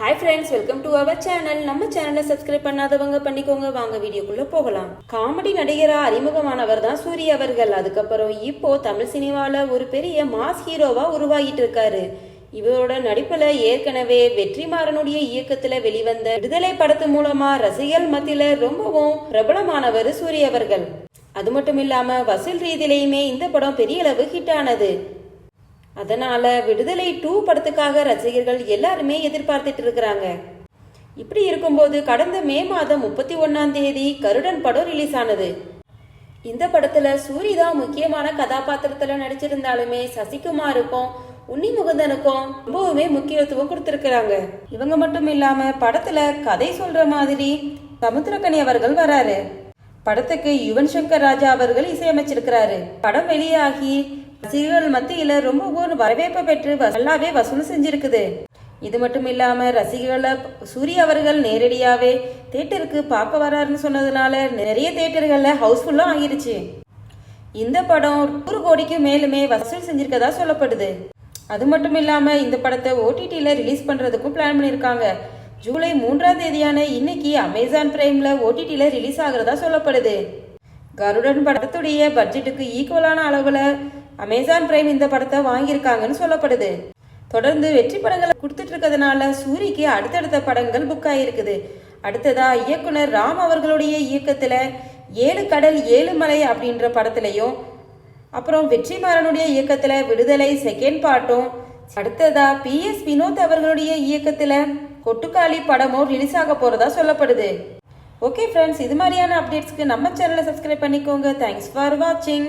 Hi friends welcome to our channel நம்ம சேனலை subscribe பண்ணாதவங்க பண்ணிக்கோங்க. வாங்க வீடியோக்குள்ள போகலாம். காமெடி நடிகரா அறிமுகமானவர் தான் சூரிய அவர்கள். அதுக்கப்புறம் இப்போ தமிழ் சினிமால ஒரு பெரிய மாஸ் ஹீரோவா உருவாகிட்டு இருக்காரு. இவரோட நடிப்புல ஏற்கனவே வெற்றிமாறனுடைய இயக்கத்துல வெளிவந்த விடுதலை படத்து மூலமா ரசிகர்கள் மத்தியில ரொம்பவும் பிரபலமானவர் சூரிய அவர்கள். அது மட்டும் இல்லாம வசூல் ரீதியிலையுமே இந்த படம் பெரிய அளவு ஹிட் ஆனது. அதனால விடுதலை டூ படத்துக்காக ரசிகர்கள் எல்லாருமே எதிர்பார்த்துட்டு இருக்கிறாங்க. இப்படி இருக்கும்போது கடந்த மே மாதம் முப்பத்தி ஒன்னாம் தேதி கருடன் படம் ரிலீஸ் ஆனது. இந்த படத்துல சூரி தான் முக்கியமான கதாபாத்திரத்துல நடிச்சிருந்தாலுமே சசிகுமாருக்கும் உன்னி முகுந்தனுக்கும் ரொம்பவுமே முக்கியத்துவம் கொடுத்திருக்கிறாங்க. இவங்க மட்டும் இல்லாம படத்துல கதை சொல்ற மாதிரி சமுத்திரக்கனி அவர்கள் வராரு. படத்துக்கு யுவன் சங்கர் ராஜா அவர்கள் இசையமைச்சிருக்கிறாரு. படம் வெளியாகி ரசிகர்கள் மத்தியில ரொம்பவும் வரவேற்பு பெற்று வ- நல்லாவே வசூல் செஞ்சிருக்குது. இது மட்டும் இல்லாம ரசிகர்களை சூரிய அவர்கள் நேரடியாவே தேட்டருக்கு பார்க்க வராருன்னு சொன்னதுனால நிறைய தேட்டர்கள்ல ஹவுஸ்ஃபுல்லும் ஆகிருச்சு. இந்த படம் நூறு கோடிக்கு மேலுமே வசூல் செஞ்சிருக்கதா சொல்லப்படுது. அது மட்டும் இல்லாம இந்த படத்தை ஓடிடியில் ரிலீஸ் பண்றதுக்கும் பிளான் பண்ணிருக்காங்க. ஜூலை மூன்றாம் தேதியான இன்னைக்கு அமேசான் பிரைம்ல ஓடிடியில் ரிலீஸ் ஆகுறதா சொல்லப்படுது. கருடன் படத்துடைய பட்ஜெட்டுக்கு ஈக்குவலான அளவில் அமேசான் பிரைம் இந்த படத்தை வாங்கியிருக்காங்கன்னு சொல்லப்படுது. தொடர்ந்து வெற்றி படங்களை கொடுத்துட்டு இருக்கிறதுனால சூரிக்கு அடுத்தடுத்த படங்கள் புக் ஆகிருக்குது அடுத்ததா இயக்குனர் ராம் அவர்களுடைய இயக்கத்தில் ஏழு கடல் ஏழு மலை அப்படின்ற படத்துலையும் அப்புறம் வெற்றிமாறனுடைய இயக்கத்தில் விடுதலை செகண்ட் பாட்டும் அடுத்ததா பி எஸ் வினோத் அவர்களுடைய இயக்கத்தில் கொட்டுக்காளி படமும் ரிலீஸ் ஆக போறதா சொல்லப்படுது. ஓகே ஃப்ரெண்ட்ஸ் இது மாதிரியான அப்டேட்ஸ்க்கு நம்ம சேனலை சப்ஸ்கிரைப் பண்ணிக்கோங்க. தேங்க்ஸ் ஃபார் வாட்சிங்